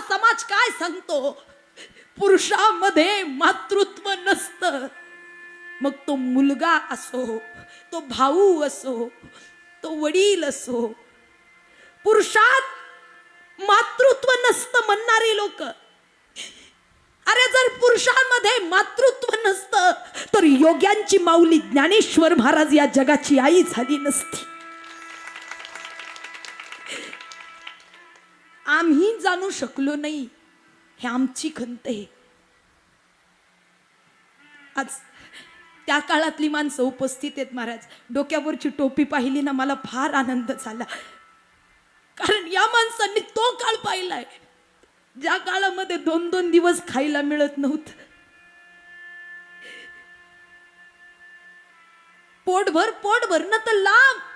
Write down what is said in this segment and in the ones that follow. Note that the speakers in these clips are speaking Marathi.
हा समाज काय सांगतो? पुरुषामध्ये मातृत्व नसतं. मग तो मुलगा असो तो भाऊ असो तो वडील असो पुरुषात मातृत्व नसतं म्हणणारी लोक. अरे जर पुरुषांमध्ये मातृत्व नसतं तर योग्यांची माऊली ज्ञानेश्वर महाराज या जगाची आई झाली नसती. आम्ही जाणू शकलो नाही. हे आमची खंत आहे. आज त्या काळातली माणसं उपस्थित आहेत महाराज. डोक्यावरची टोपी पाहिली ना मला फार आनंद झाला. कारण या माणसांनी तो काळ पाहिलाय. ज्या काळामध्ये दोन दोन दिवस खायला मिळत नव्हतं. पोटभर पोटभर ना तर लांब.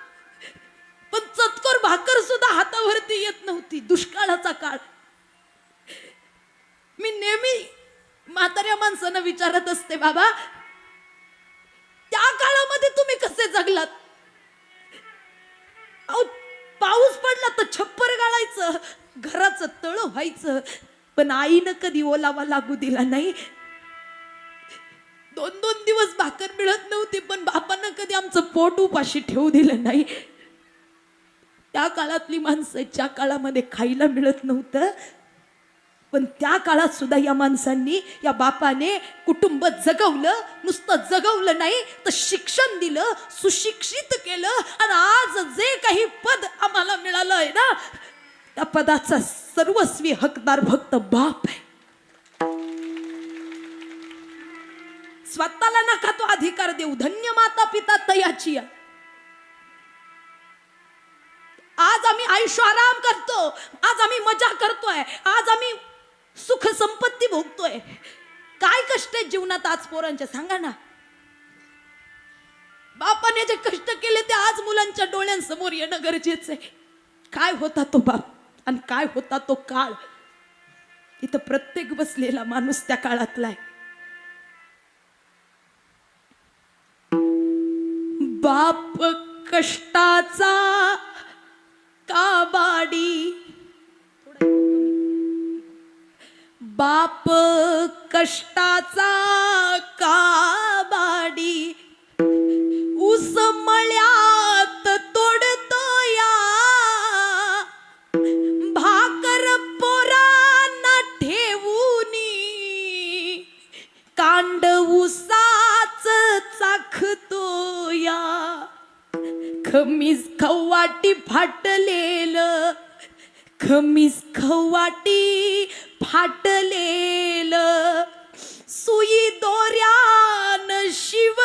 पण चतकोर भाकर सुद्धा हातावरती येत नव्हती दुष्काळाचा काळ. मी नेहमी म्हाताऱ्या माणसानं विचारत असते बाबा त्या काळामध्ये तुम्ही कसे जगलात? अहो पाऊस पडला तर छप्पर गाळायचं घराचं तळ व्हायचं पण आईनं कधी ओलावा लागू दिला नाही. दोन दोन दिवस भाकर मिळत नव्हती पण बापानं कधी आमचं पोट उपाशी ठेवू दिलं नाही. त्या काळातली माणसं ज्या काळामध्ये खायला मिळत नव्हतं पण त्या काळात सुद्धा या माणसांनी या बापाने कुटुंब जगवलं नुसतं जगवलं नाही तर शिक्षण दिलं सुशिक्षित केलं आणि आज जे काही पद आम्हाला मिळालं आहे ना त्या पदाचा सर्वस्वी हकदार भक्त बाप आहे स्वतःला नका तो अधिकार देऊ धन्य माता पिता तयाची आहे. आयुष्य आराम करतो. आज आम्ही मजा करतोय. आज आम्ही सुख संपत्ती भोगतोय. काय कष्ट आहे जीवनात आज पोरांच्या? सांगा ना. बापाने जे कष्ट केले ते आज मुलांच्या डोळ्यांसमोर येणं गरजेचं आहे. काय होता तो बाप? आणि काय होता तो काळ? इथं प्रत्येक बसलेला माणूस त्या काळातला आहे. बाप कष्टाचा बाप कष्टाचा काबाडी. ऊस मळ्यात तोडतो या. भाकर पोरांना ठेवूनी. कांड उसाच चाखतो या. खमीज खवाटी फाटलेलं. खमीज खवाटी फाटलेलं सुई दोऱ्यान शिव